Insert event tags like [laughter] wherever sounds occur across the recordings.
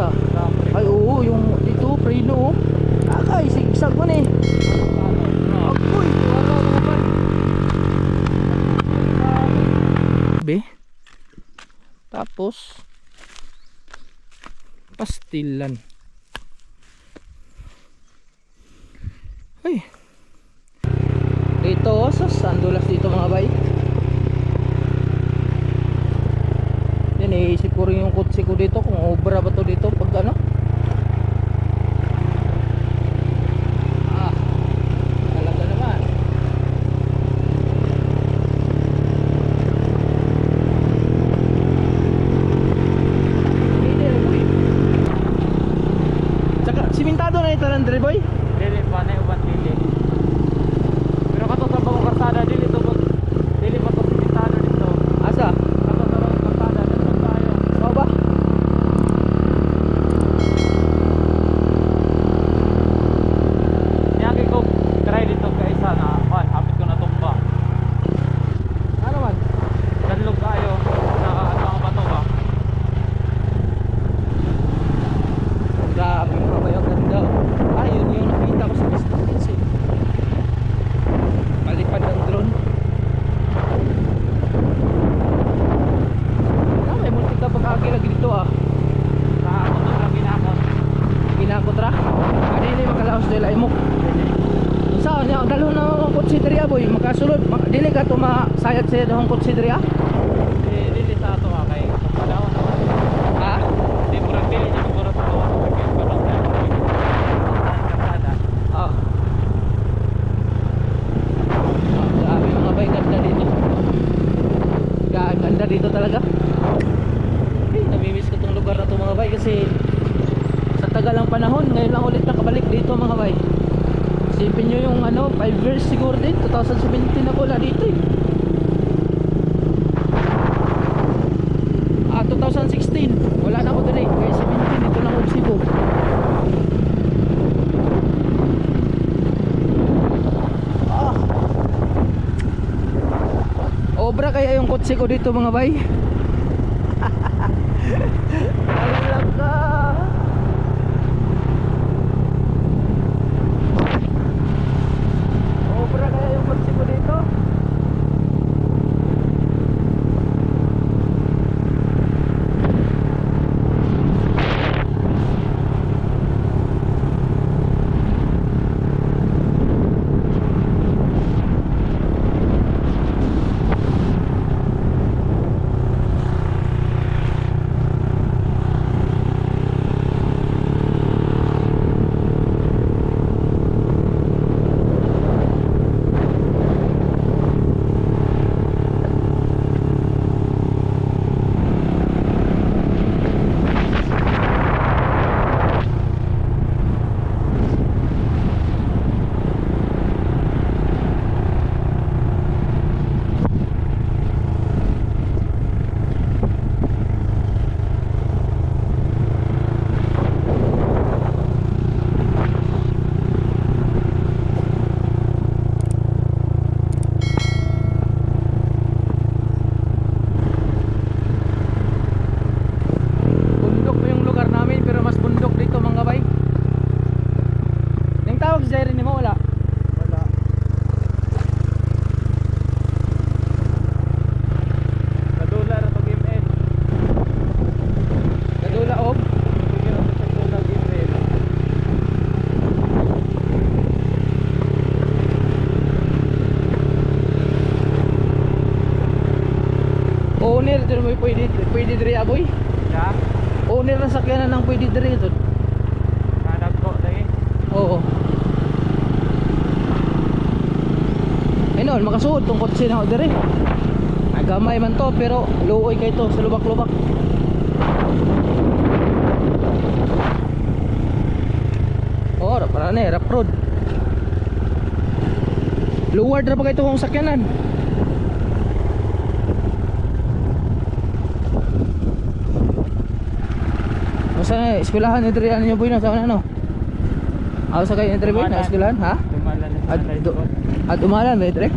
Asa? Ay oo, yung dito, preno oh. Akay, sigsag mo ni. Agoy. Be. Tapos pastilan. Ay. Dito, oh, sus, andulas dito mga bay. Yan, iisip ko rin yung kutsi ko dito kung obra ba to dito pag ano. Ah, simentado na ito ng boy? Dili pa na uban dili. Pero kato sa bagong karsada dili to pag dili pa to simentado dito. Asa? Kato sa bagong karsada dito tayo. Oo ba? Niyagi ko try dito ka isa na pan hapit ko na tumba. Ano man? Danlog kayo na ano ang bato ba. Grabe mga bay, ang ganda. Ah, yun yung nakita ko sa distance eh. Palipad ng drone. Ah, may muntik na pag-agi lagi dito ah. Sa ako to lang ginako. Kinakot ra. Ano yun yung makalaos nila imok. Saan niya? Dalo na konsideriya boy. Makasulod. Mak- Dili ka to masayat sa akong konsideriya? Eh, dili sa ato ha kay padawan naman. Ha? Di murag dili niya siguro sa tuwa. Kaya pa lang tayo. Karsada. Ah. Ah, Grabe mga bay, ganda dito. Ga- Ganda dito talaga. Ay, namimiss ko tong lugar na to mga bay kasi sa tagal ng panahon, ngayon lang ulit nakabalik dito mga bay. Isipin nyo yung ano, 5 years siguro din, 2017 ako wala dito eh. Ah, 2016, wala na ako din eh. Kaya 17, dito lang ako sa Cebu. Ah. Obra kaya yung kotse ko dito mga bay. Alam ka. Obra kaya yung kotse ko dito. Bundok po yung lugar namin pero mas bundok dito mga bay. Yung tawag sa ni mo wala. Wala. Kadula ra to game end. Kadula og Sige ra to sa kadula game end. owner dito mo pwede pwede diri aboy. Ya. Owner ng sakyanan ng pwede diri ito. Kadag ko lagi. Oo. Ay kotse na ako diri. Nagamay man to pero luoy kay to sa lubak-lubak. Oh, para na eh, rough road. Luward na pa kayo kung sakyanan. Masa eskwelahan ni Dre, ano nyo boy na, sa ano? Ako sa kayo ni Dre boy na, eskwelahan, ha? Sa do, at umalan ba Dre?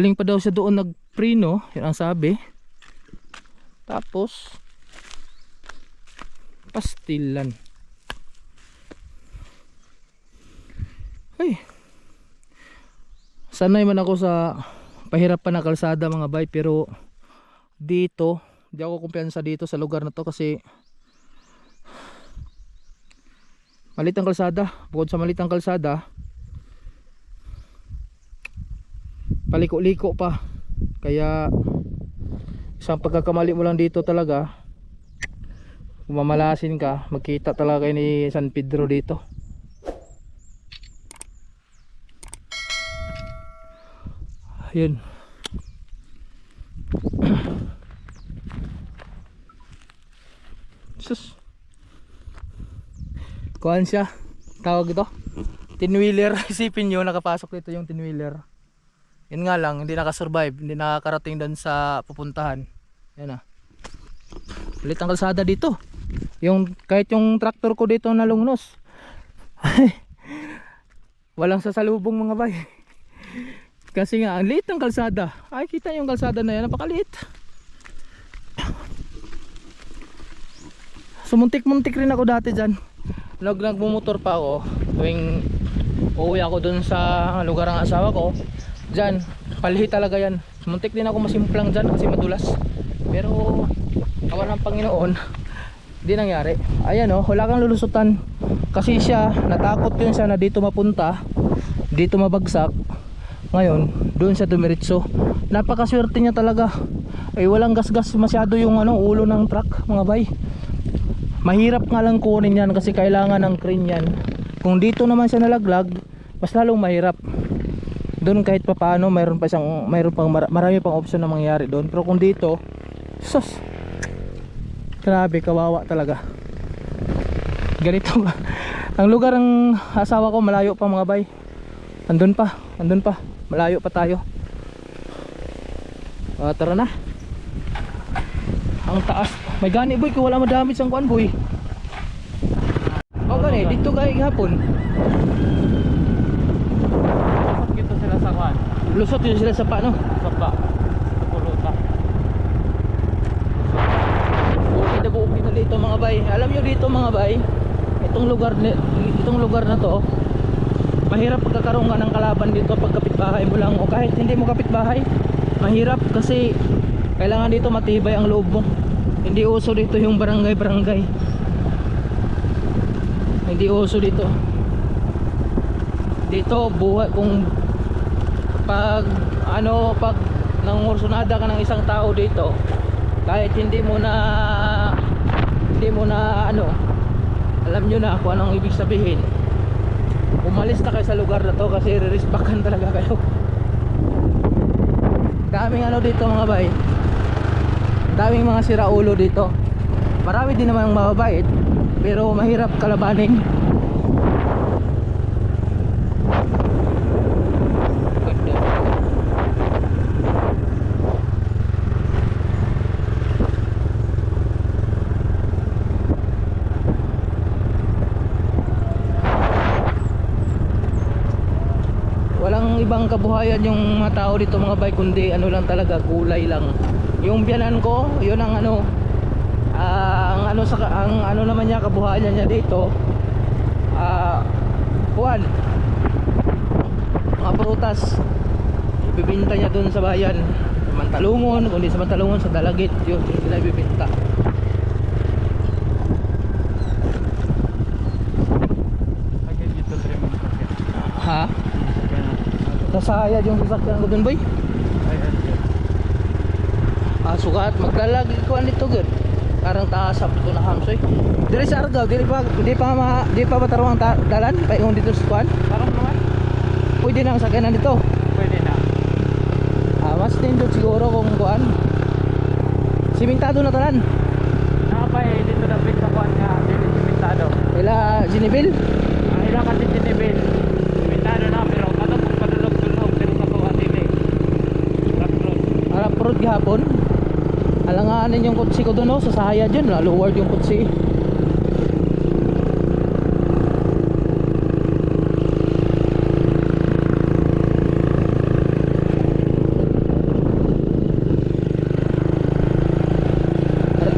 Galing pa daw siya doon nagprino, yun ang sabi. Tapos, pastilan. Ay. Sanay man ako sa pahirapan na kalsada mga bay pero dito, di ako kumpiyansa dito sa lugar na to kasi malit ang kalsada. Bukod sa malit ang kalsada, paliko-liko pa. Kaya isang pagkakamali mo lang dito talaga mamalasin ka, magkita talaga ni San Pedro dito. Ayun. [coughs] Sus. Kuhan siya. Tawag ito. Tinwheeler. [laughs] Isipin nyo, nakapasok dito yung tinwheeler. Yun nga lang, hindi nakasurvive. Hindi nakakarating doon sa pupuntahan. Yan ah. Ulit ang kalsada dito. Yung, kahit yung traktor ko dito nalungnos. [laughs] Walang sasalubong mga bay. [laughs] Kasi nga, ang liit ng kalsada. Ay, kita yung kalsada na yan, napakaliit. [coughs] Sumuntik-muntik rin ako dati dyan. Nag nagmumotor pa ako. Tuwing uuwi ako dun sa lugar ng asawa ko. Dyan, palhi talaga yan. Sumuntik din ako masimplang dyan kasi madulas. Pero, awan ng Panginoon, [laughs] di nangyari. Ayan oh, wala kang lulusutan. Kasi siya, natakot yun siya na dito mapunta. Dito mabagsak. Ngayon, doon siya dumiritso. Napakaswerte niya talaga. Ay walang gasgas masyado yung ano ulo ng truck, mga bay. Mahirap nga lang kunin yan kasi kailangan ng crane yan. Kung dito naman siya nalaglag, mas lalong mahirap. Doon kahit pa paano, mayroon pa siyang mayroon pang mar- marami pang option na mangyari doon. Pero kung dito, sus. Grabe, kawawa talaga. Ganito? [laughs] Ang lugar ng asawa ko malayo pa mga bay. Andun pa, andun pa. Malayo pa tayo. Ah, tara na. Ang taas. May gani boy kung wala madamit sang kuan boy. O gani, dito kay hapon. Pasok dito sila sa kwan. Lusot yun sila sa paano. Sa ba? Sa pulutan. Bukid na bukid na dito mga bay. Alam nyo dito mga bay, itong lugar itong lugar na to, mahirap pagkakaroon ka ng kalaban dito pag kapitbahay mo lang o kahit hindi mo kapitbahay. Mahirap kasi kailangan dito matibay ang loob mo. Hindi uso dito yung barangay-barangay. Hindi uso dito. Dito buhay kung pag ano pag nangursunada ka ng isang tao dito kahit hindi mo na hindi mo na ano alam nyo na kung anong ibig sabihin umalis na kayo sa lugar na to kasi re-respectan talaga kayo. Daming ano dito mga bay. Daming mga siraulo dito. Marami din naman mababait pero mahirap kalabanin walang ibang kabuhayan yung mga tao dito mga bay kundi ano lang talaga kulay lang. Yung biyanan ko yun ang ano ah, ang ano sa ang ano naman niya kabuhayan niya dito. Ah kuwan mga prutas. Ibibinta niya dun sa bayan. Sa Mantalungon kundi sa Mantalungon sa Dalagit yun sila ibibinta Agad dito sa mga sakit. ha Kaya na. Nasayad yung sasakyan ko dun boy. Ah, sukat maglalagi ko nito gud. Karang taas sa puto na hamsoy. Diri sa Argao, diri pa di pa ma, di pa matarong ta, dalan paingon dito sa kuan. Parang naman. Pwede na ang sakyanan dito. Pwede na. Ah, mas tindot siguro kung kuan. Simentado na tanan. Nakapay dito na big sa kwan nga. Dili simentado. Ila Ginibel. gihapon. Alanganin yung kutsi ko doon oh, sa sahaya dyan. Laluward yung kutsi.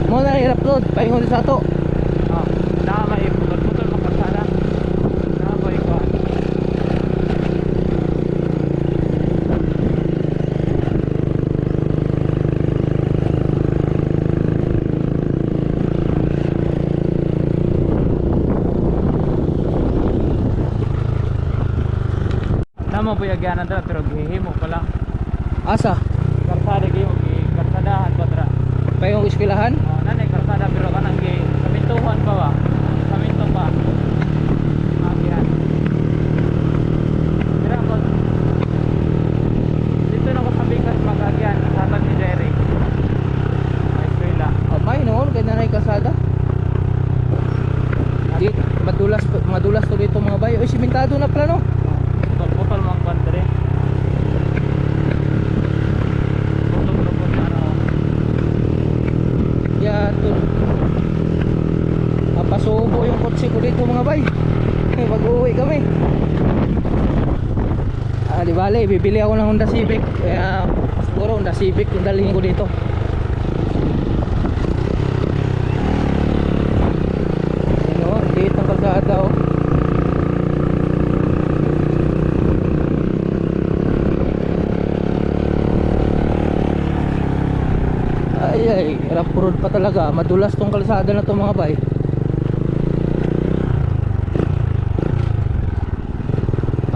Muna i-upload pahingon sa to. Nama po yagyanan dala pero gihimo pala. Asa? Karsada gihimo gi karsadahan pa dra. Payong eskwelahan? Oh, nanay karsada pero kanang gi kamintuhan pa ba? Kaminto pa. Magihan. Dira ko. Dito na ko sa Bicas magagyan sa tag ni Jerry. Ay eskwela. Amay noon kay nanay kasada. Di madulas madulas to dito mga bayo. Oy, simentado na pala no. Putol-putol mga kwantre. Putol-putol na ano. Ya to. Napasubo yung kotse ko dito mga bay. Eh, Mag-uwi kami. Ah, di bale, bibili ako ng Honda Civic. Kaya siguro Honda Civic yung dalhin ko dito. Ano, dito ang kalsada oh. Ay ay, rough road pa talaga. Madulas tong kalsada na to mga bay.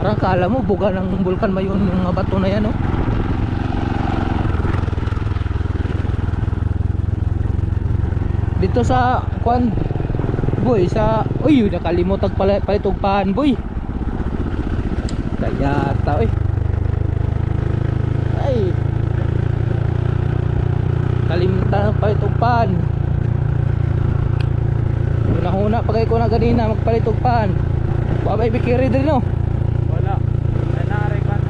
Parang kala mo buga ng bulkan mayon yung mga bato na yan oh. Dito sa kwan boy sa uy nakalimutag pala palitugpahan boy. Kaya ta oy. Ay. Kalimutan ang palitugpahan. Una-una pagay ko na ganina magpalitugpahan. Babay bikiri din no. Wala. Ay naari kan.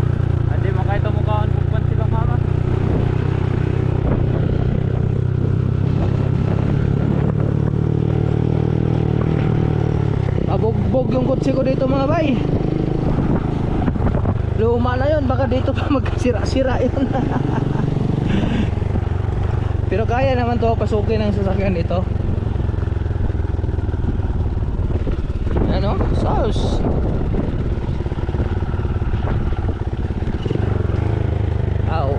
Adi mo kahit mukhaan pugpan sila mama. Abugbog yung kotse ko dito mga bay. Luma na yun, baka dito pa [laughs] magkasira-sira yun. Pero kaya naman to pasukin ang sasakyan dito. Ano? Sauce. Aw.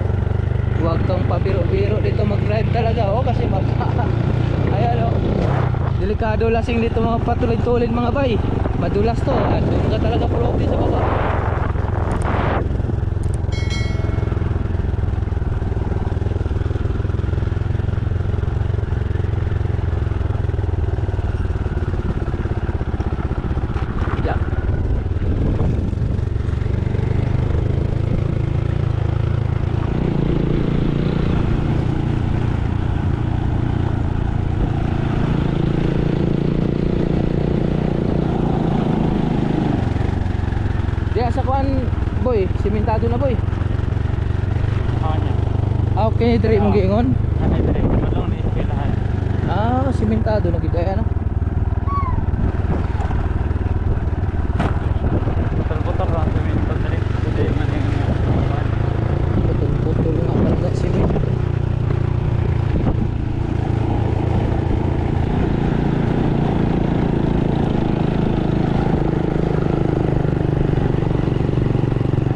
Huwag kang pabiro-biro dito mag-drive talaga oh kasi mag [laughs] Ayan oh. Delikado lasing dito mga patulid-tulid mga bay. Madulas to. At doon ka talaga floaty sa baba. Di sa kuan boy, simentado na boy. Kanya. Ah, okay, diri mong giingon. Ano dire? Malong ni eskwelahan. Ah, simentado na gid ano. Putol-putol ra sa min pagdali. Hindi man yung Putol-putol nga talaga siment.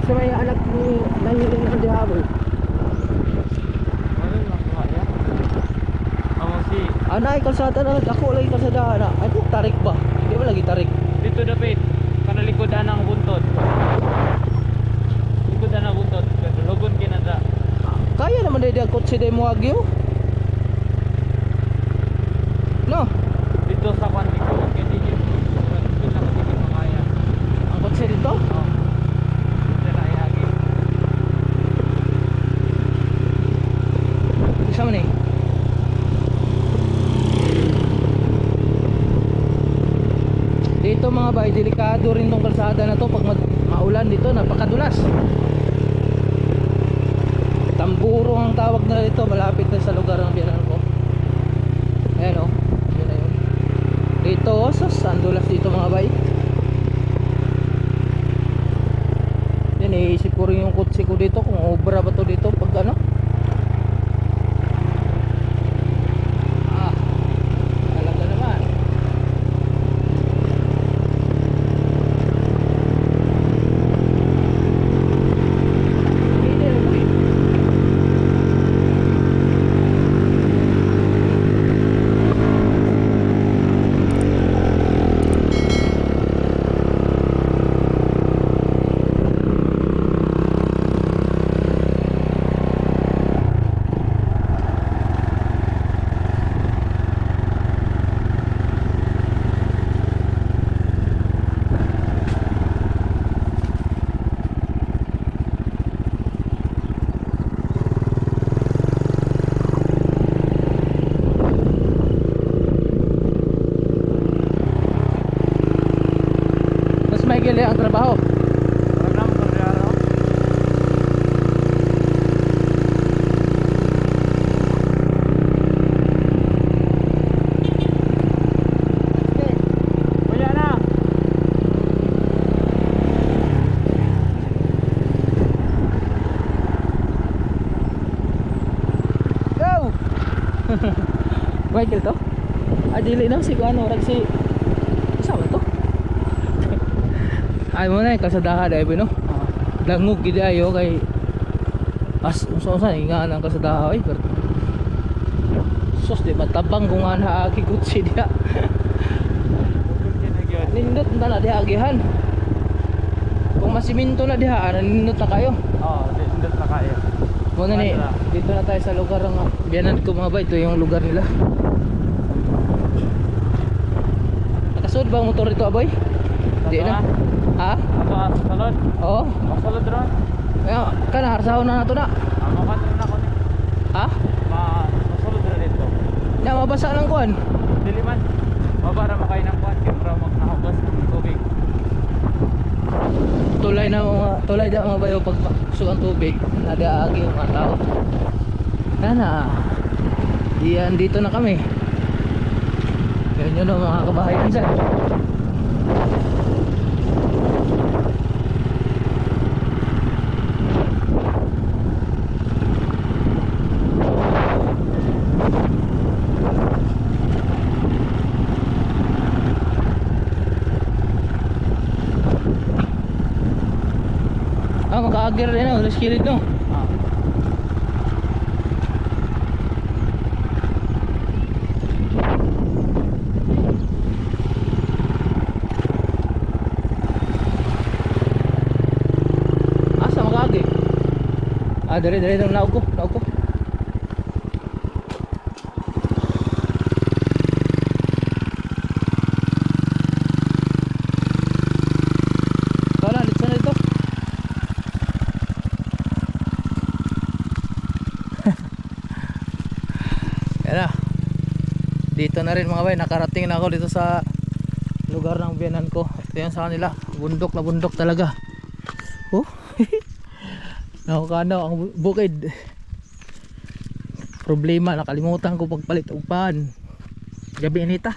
Sa may anak ni nahiling ng dihabol. Ano lang kaya? Amo si Ana ay kalsada na ako lagi kalsada na. Ay kung tarik ba? Di ba lagi tarik? dito dapit kanalikodan ang buntod. Likodan ang buntod. Lugon kinada. Kaya naman dahil ang kotse dahil mo agyo. No, Dito sa kwan dito hindi niyo. Dito na kasi makaya. ang kotse dito. Oh. Dito na iagi. Isa man eh. Bay, delikado rin tong kalsada na to pag maulan dito, napakadulas. Tamburo ang tawag na dito, malapit na sa lugar ng biyanan ko. Ayan o, yun na yun. Dito, sus, ang dulas dito mga bay. Yan, iisip ko rin yung kutsi ko dito, kung obra ba to dito pag ano. Ah, Tigil ang trabaho. Program ko rin araw. Kuya na. Go! Michael to? Ah, dili na si ano, rag si Isa ba to? Ay mo na yung kasadahan ay no? Langog gid ayo kay as unsa unsa nga nang kasadahan ay pero sus di matabang kung ana agi kutsi dia. Nindot na na diha agihan. Kung masiminto na diha, ah, nindot na kayo. Oo, hindi na kaya. Muna ni. Dito na tayo sa lugar ng biyanan ko mga ba, ito yung lugar nila. Nakasuod ba ang motor ito, aboy? Di na. Ha? Sa salod. Oo. Masalod ron. Kaya, kana, harsahon na nato na. Amo ka rin ako ni. Ha? Ma masulod ron dito. Na, mabasa ng kuhan. Dili man. Mabara mo kayo ng kuwan. Kaya mo nakabas ng tubig. Tulay na mga, tulay na mga bayo pag pasok ang tubig. Nadaagi yung mga tao. Kana, iyan dito na kami. Yan yun ang mga kabahayan dyan. Ah, makaagir rin ako, alas kilid no. Ah. Asa makaagi? Ah, dere dere dere naog ko, naog ko. Wala, dito na dito. [laughs] Dito na rin mga bay, nakarating na ako dito sa lugar ng biyanan ko. Ito yan sa kanila, bundok na bundok talaga. Oh. Nakakano ang bu- bukid. Problema nakalimutan ko pagpalit og pan. Gabi inita.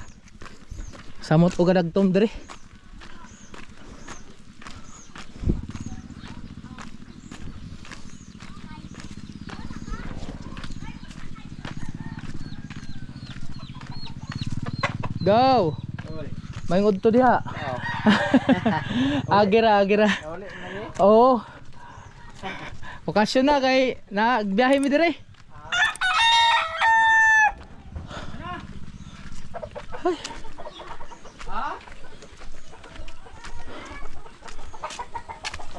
Samot og gadagtom dire. Go. Mayngod to diha. [laughs] agira agira. Oo. Okasyon na kay nagbiyahe mi dire. Ay.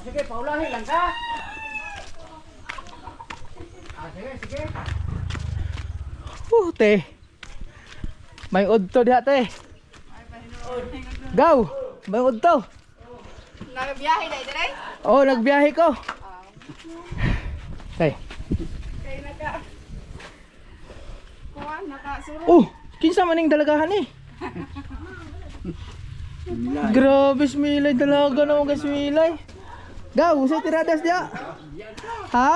Sige, paulahin lang ka. Ah, sige, sige. Uh, te. May udto diha te. Go. May udto. Nagabiyahe na ito Oh, nagbiyahe ko. Tay. Kaya naka... Kuha, nakasuro. Oh, kinsa maning dalagahan eh. Grabe smilay dalaga na mga smilay. Gaw, sa tiradas dia. Ha?